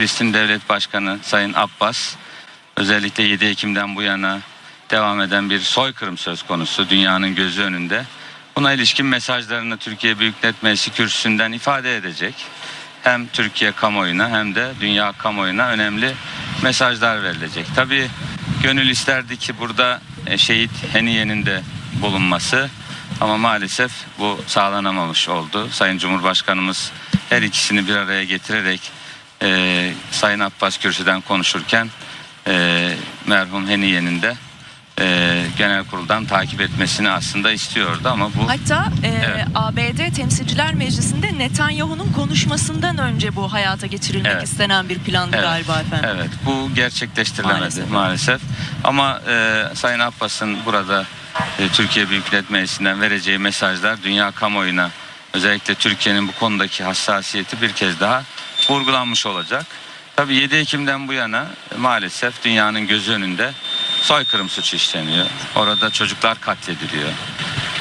Filistin Devlet Başkanı Sayın Abbas özellikle 7 Ekim'den bu yana devam eden bir soykırım söz konusu dünyanın gözü önünde. Buna ilişkin mesajlarını Türkiye Büyük Millet Meclisi kürsüsünden ifade edecek. Hem Türkiye kamuoyuna hem de dünya kamuoyuna önemli mesajlar verilecek. Tabii gönül isterdi ki burada e, şehit Heniye'nin de bulunması ama maalesef bu sağlanamamış oldu. Sayın Cumhurbaşkanımız her ikisini bir araya getirerek e, Sayın Abbas kürsüden konuşurken e, merhum Heniye'nin de e, genel kuruldan takip etmesini aslında istiyordu ama bu Hatta e, Evet. ABD Temsilciler Meclisi'nde Netanyahu'nun konuşmasından önce bu hayata geçirilmek Evet. istenen bir plandı Evet, galiba efendim. Evet bu gerçekleştirilemedi Maalesef. maalesef. Ama e, Sayın Abbas'ın burada e, Türkiye Büyük Millet Meclisi'nden vereceği mesajlar dünya kamuoyuna özellikle Türkiye'nin bu konudaki hassasiyeti bir kez daha vurgulanmış olacak. Tabii 7 Ekim'den bu yana maalesef dünyanın gözü önünde soykırım suçu işleniyor. Orada çocuklar katlediliyor.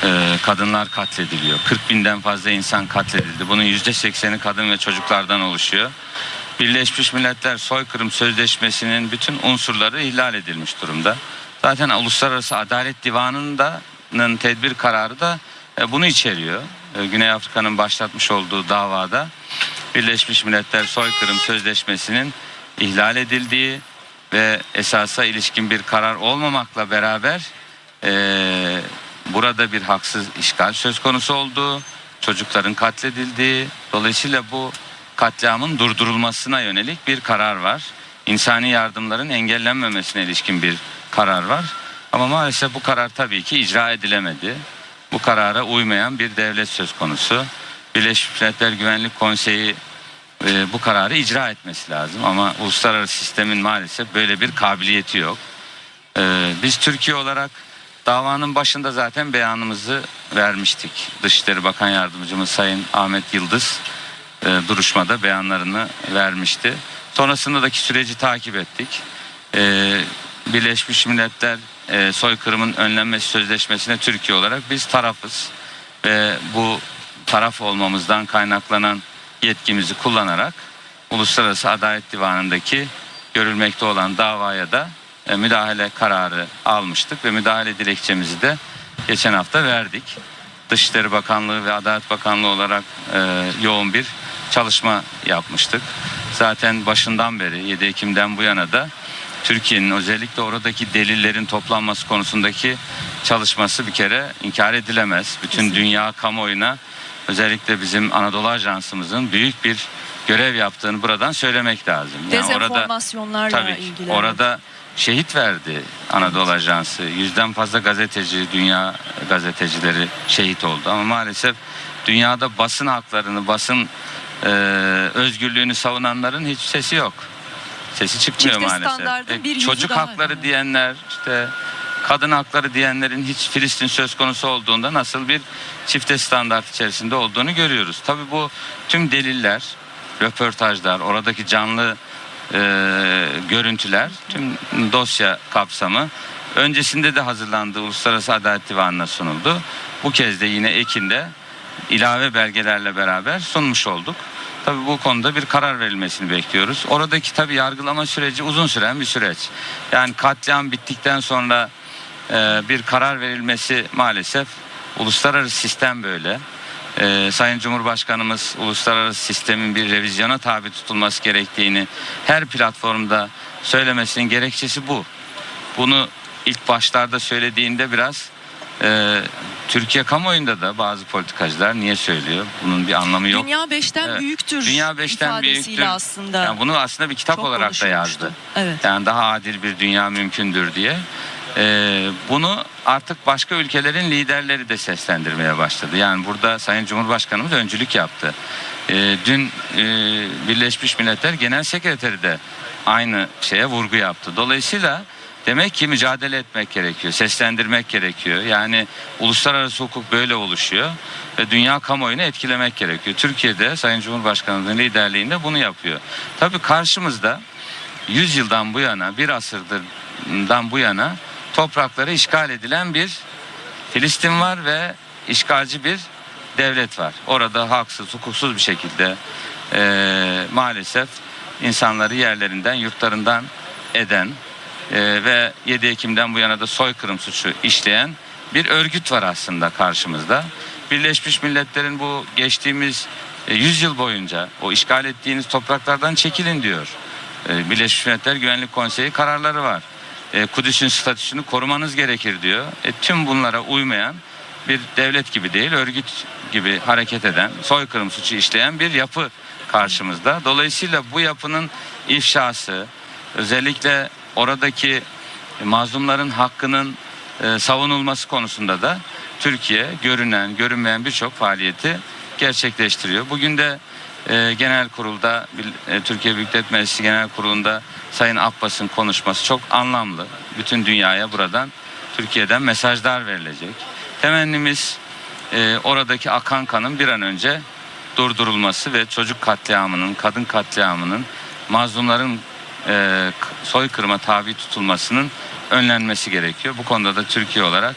e, kadınlar katlediliyor. 40 binden fazla insan katledildi. Bunun %80'i kadın ve çocuklardan oluşuyor. Birleşmiş Milletler Soykırım Sözleşmesi'nin bütün unsurları ihlal edilmiş durumda. Zaten Uluslararası Adalet Divanı'nın tedbir kararı da e, bunu içeriyor. E, Güney Afrika'nın başlatmış olduğu davada Birleşmiş Milletler Soykırım Sözleşmesi'nin ihlal edildiği ve esasa ilişkin bir karar olmamakla beraber e, burada bir haksız işgal söz konusu olduğu, çocukların katledildiği, dolayısıyla bu katliamın durdurulmasına yönelik bir karar var. İnsani yardımların engellenmemesine ilişkin bir karar var. Ama maalesef bu karar tabii ki icra edilemedi. Bu karara uymayan bir devlet söz konusu. Birleşmiş Milletler Güvenlik Konseyi e, bu kararı icra etmesi lazım ama uluslararası sistemin maalesef böyle bir kabiliyeti yok. E, biz Türkiye olarak davanın başında zaten beyanımızı vermiştik. Dışişleri Bakan Yardımcımız Sayın Ahmet Yıldız e, duruşmada beyanlarını vermişti. Sonrasındaki süreci takip ettik. E, Birleşmiş Milletler e, soykırımın önlenmesi sözleşmesine Türkiye olarak biz tarafız ve bu taraf olmamızdan kaynaklanan yetkimizi kullanarak Uluslararası Adalet Divanı'ndaki görülmekte olan davaya da e, müdahale kararı almıştık ve müdahale dilekçemizi de geçen hafta verdik. Dışişleri Bakanlığı ve Adalet Bakanlığı olarak e, yoğun bir çalışma yapmıştık. Zaten başından beri 7 Ekim'den bu yana da Türkiye'nin özellikle oradaki delillerin toplanması konusundaki çalışması bir kere inkar edilemez. Bütün Kesinlikle. dünya kamuoyuna özellikle bizim Anadolu Ajansımızın büyük bir görev yaptığını buradan söylemek lazım. Yani orada Dezenformasyonlarla tabii ki, ilgili. orada şehit verdi Anadolu Ajansı. Yüzden fazla gazeteci, dünya gazetecileri şehit oldu. Ama maalesef dünyada basın haklarını, basın e, özgürlüğünü savunanların hiç sesi yok. Sesi çıkmıyor Çifte maalesef. E, bir çocuk hakları önemli. diyenler, işte kadın hakları diyenlerin hiç Filistin söz konusu olduğunda nasıl bir çifte standart içerisinde olduğunu görüyoruz. Tabii bu tüm deliller, röportajlar, oradaki canlı e, görüntüler, tüm dosya kapsamı öncesinde de hazırlandı Uluslararası Adalet Divanı'na sunuldu. Bu kez de yine Ekin'de ilave belgelerle beraber sunmuş olduk. Tabii bu konuda bir karar verilmesini bekliyoruz. Oradaki tabii yargılama süreci uzun süren bir süreç. Yani katliam bittikten sonra bir karar verilmesi maalesef uluslararası sistem böyle. E, Sayın Cumhurbaşkanımız uluslararası sistemin bir revizyona tabi tutulması gerektiğini her platformda söylemesinin gerekçesi bu. Bunu ilk başlarda söylediğinde biraz e, Türkiye kamuoyunda da bazı politikacılar niye söylüyor? Bunun bir anlamı yok. Dünya beşten Evet. büyüktür Dünya beşten büyüktür. aslında. Yani bunu aslında bir kitap çok olarak da yazdı. Evet. Yani daha adil bir dünya mümkündür diye. Ee, bunu artık başka ülkelerin liderleri de seslendirmeye başladı. Yani burada Sayın Cumhurbaşkanımız öncülük yaptı. Ee, dün e, Birleşmiş Milletler Genel Sekreteri de aynı şeye vurgu yaptı. Dolayısıyla demek ki mücadele etmek gerekiyor, seslendirmek gerekiyor. Yani uluslararası hukuk böyle oluşuyor ve dünya kamuoyunu etkilemek gerekiyor. Türkiye'de Sayın Cumhurbaşkanımızın liderliğinde bunu yapıyor. Tabii karşımızda 100 yıldan bu yana, bir asırdırdan bu yana toprakları işgal edilen bir Filistin var ve işgalci bir devlet var. Orada haksız, hukuksuz bir şekilde eee, maalesef insanları yerlerinden, yurtlarından eden e, ve 7 Ekim'den bu yana da soykırım suçu işleyen bir örgüt var aslında karşımızda. Birleşmiş Milletler'in bu geçtiğimiz e, 100 yıl boyunca o işgal ettiğiniz topraklardan çekilin diyor. E, Birleşmiş Milletler Güvenlik Konseyi kararları var. E, Kudüs'ün statüsünü korumanız gerekir diyor. E, tüm bunlara uymayan bir devlet gibi değil, örgüt gibi hareket eden, soykırım suçu işleyen bir yapı karşımızda. Dolayısıyla bu yapının ifşası, özellikle oradaki mazlumların hakkının e, savunulması konusunda da Türkiye görünen, görünmeyen birçok faaliyeti gerçekleştiriyor. Bugün de e, genel kurulda, e, Türkiye Büyük Millet Meclisi Genel Kurulu'nda Sayın Abbas'ın konuşması çok anlamlı. Bütün dünyaya buradan Türkiye'den mesajlar verilecek. Temennimiz e, oradaki akan kanın bir an önce durdurulması ve çocuk katliamının, kadın katliamının, mazlumların e, soykırıma tabi tutulmasının önlenmesi gerekiyor. Bu konuda da Türkiye olarak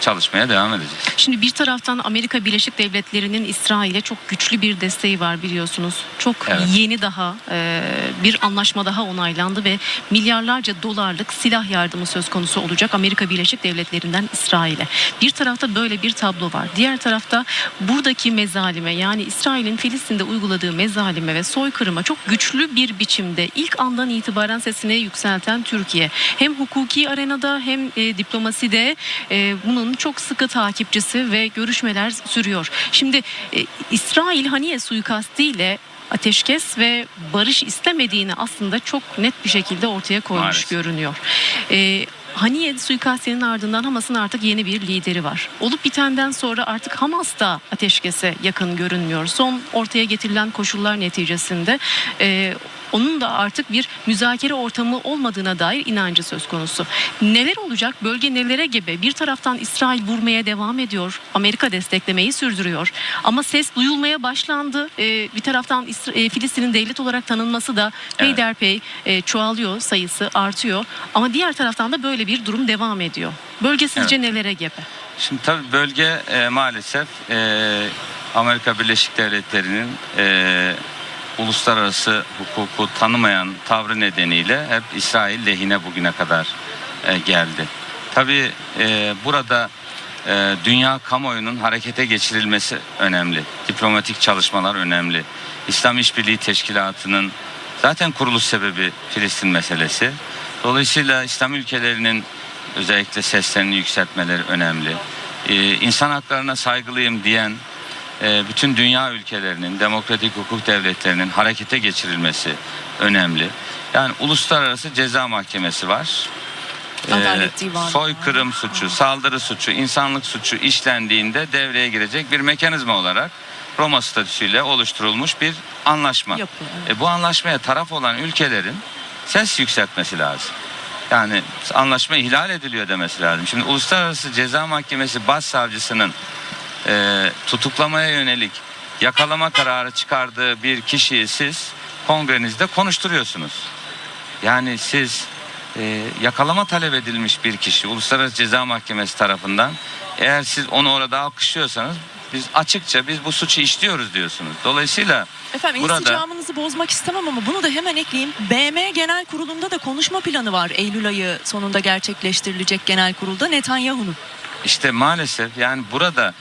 çalışmaya devam edeceğiz. Şimdi bir taraftan Amerika Birleşik Devletleri'nin İsrail'e çok güçlü bir desteği var biliyorsunuz. Çok Evet. yeni daha e, bir anlaşma daha onaylandı ve milyarlarca dolarlık silah yardımı söz konusu olacak Amerika Birleşik Devletleri'nden İsrail'e. Bir tarafta böyle bir tablo var. Diğer tarafta buradaki mezalime yani İsrail'in Filistin'de uyguladığı mezalime ve soykırıma çok güçlü bir biçimde ilk andan itibaren sesini yükselten Türkiye. Hem hukuki arenada hem e, diplomaside e, bunun çok sıkı takipçisi ve görüşmeler sürüyor. Şimdi e, İsrail Haniye suikastiyle ateşkes ve barış istemediğini aslında çok net bir şekilde ortaya koymuş Maalesef. görünüyor. E, Haniye suikastinin ardından Hamas'ın artık yeni bir lideri var. Olup bitenden sonra artık Hamas da ateşkese yakın görünmüyor. Son ortaya getirilen koşullar neticesinde e, onun da artık bir müzakere ortamı olmadığına dair inancı söz konusu. Neler olacak? Bölge nelere gebe? Bir taraftan İsrail vurmaya devam ediyor. Amerika desteklemeyi sürdürüyor. Ama ses duyulmaya başlandı. Ee, bir taraftan İsra- e, Filistin'in devlet olarak tanınması da Evet. peyderpey e, çoğalıyor, sayısı artıyor. Ama diğer taraftan da böyle bir durum devam ediyor. Bölge sizce nelere gebe? Şimdi tabii bölge e, maalesef e, Amerika Birleşik Devletleri'nin e, uluslararası hukuku tanımayan tavrı nedeniyle hep İsrail lehine bugüne kadar e, geldi. Tabii e, burada e, dünya kamuoyunun harekete geçirilmesi önemli. Diplomatik çalışmalar önemli. İslam İşbirliği Teşkilatı'nın zaten kuruluş sebebi Filistin meselesi. Dolayısıyla İslam ülkelerinin özellikle seslerini yükseltmeleri önemli. Ee, insan haklarına saygılıyım diyen e, bütün dünya ülkelerinin, demokratik hukuk devletlerinin harekete geçirilmesi önemli. Yani uluslararası ceza mahkemesi var. Ee, Adalet Divanı soykırım suçu, saldırı suçu, insanlık suçu işlendiğinde devreye girecek bir mekanizma olarak Roma statüsüyle oluşturulmuş bir anlaşma. Yapı, E, bu anlaşmaya taraf olan ülkelerin ses yükseltmesi lazım. Yani anlaşma ihlal ediliyor demesi lazım. Şimdi Uluslararası Ceza Mahkemesi Başsavcısının e, tutuklamaya yönelik yakalama kararı çıkardığı bir kişiyi siz kongrenizde konuşturuyorsunuz. Yani siz e, yakalama talep edilmiş bir kişi Uluslararası Ceza Mahkemesi tarafından eğer siz onu orada alkışlıyorsanız biz açıkça biz bu suçu işliyoruz diyorsunuz. Dolayısıyla Efendim Burada- insicamınızı bozmak istemem ama bunu da hemen ekleyeyim. BM Genel Kurulu'nda da konuşma planı var. Eylül ayı sonunda gerçekleştirilecek genel kurulda Netanyahu'nun. İşte maalesef yani burada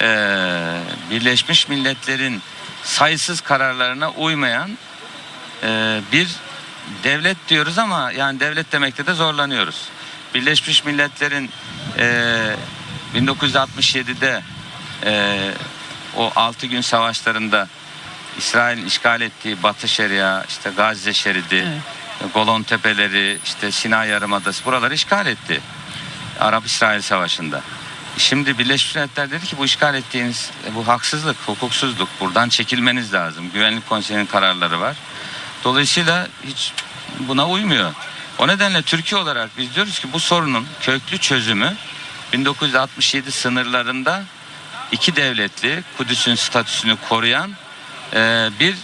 eee, Birleşmiş Milletler'in sayısız kararlarına uymayan eee, bir devlet diyoruz ama yani devlet demekte de zorlanıyoruz. Birleşmiş Milletler'in eee 1967'de eee, o 6 gün savaşlarında İsrail'in işgal ettiği Batı Şeria, işte Gazze şeridi, Golan Tepeleri, işte Sinay Yarımadası buraları işgal etti. Arap-İsrail Savaşı'nda. Şimdi Birleşmiş Milletler dedi ki bu işgal ettiğiniz e, bu haksızlık, hukuksuzluk. Buradan çekilmeniz lazım. Güvenlik Konseyi'nin kararları var. Dolayısıyla hiç buna uymuyor. O nedenle Türkiye olarak biz diyoruz ki bu sorunun köklü çözümü 1967 sınırlarında iki devletli Kudüs'ün statüsünü koruyan e, bir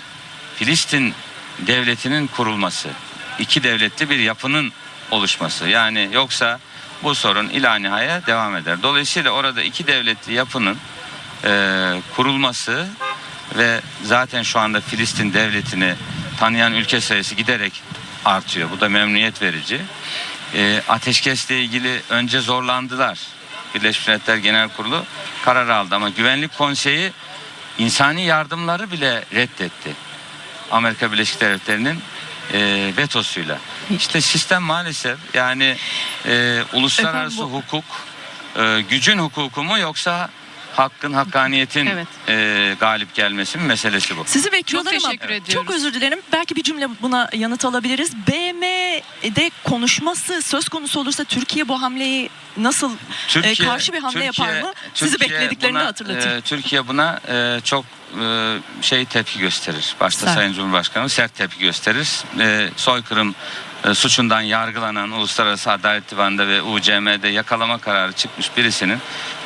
Filistin devletinin kurulması. iki devletli bir yapının oluşması. Yani yoksa bu sorun ila nihaya devam eder. Dolayısıyla orada iki devletli yapının e, kurulması ve zaten şu anda Filistin devletini tanıyan ülke sayısı giderek artıyor. Bu da memnuniyet verici. E, ateşkesle ilgili önce zorlandılar. Birleşmiş Milletler Genel Kurulu karar aldı ama Güvenlik Konseyi insani yardımları bile reddetti. Amerika Birleşik Devletleri'nin e, vetosuyla. İşte sistem maalesef yani e, uluslararası Efendim bu- hukuk e, gücün hukuku mu yoksa hakkın hakkaniyetin Evet. e, galip gelmesi mi meselesi bu. Sizi bekliyorlar Çok ama teşekkür ediyoruz. çok özür dilerim. Belki bir cümle buna yanıt alabiliriz. BM'de konuşması söz konusu olursa Türkiye bu hamleyi nasıl e, karşı bir hamle yapar mı? Sizi Türkiye beklediklerini buna, hatırlatayım. e, Türkiye buna e, çok e, şey tepki gösterir. Başta Sert. Sayın Cumhurbaşkanı sert tepki gösterir. E, soykırım e, suçundan yargılanan Uluslararası Adalet Divanı'nda ve UCM'de yakalama kararı çıkmış birisinin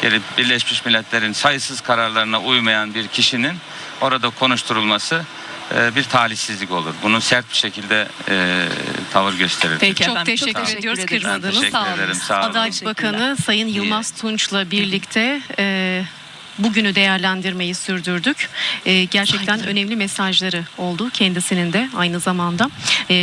gelip Birleşmiş Milletler'in sayısız kararlarına uymayan bir kişinin orada konuşturulması e, bir talihsizlik olur. Bunu sert bir şekilde e, tavır gösterir. Peki Çok efendim, teşekkür, teşekkür ediyoruz kırmadığınız teşekkür sağ olun. ederim, sağ olun. Adalet. Bakanı Sayın Yılmaz Tunç'la birlikte e, bugünü değerlendirmeyi sürdürdük. E, gerçekten Saygılar. önemli mesajları oldu kendisinin de aynı zamanda. E,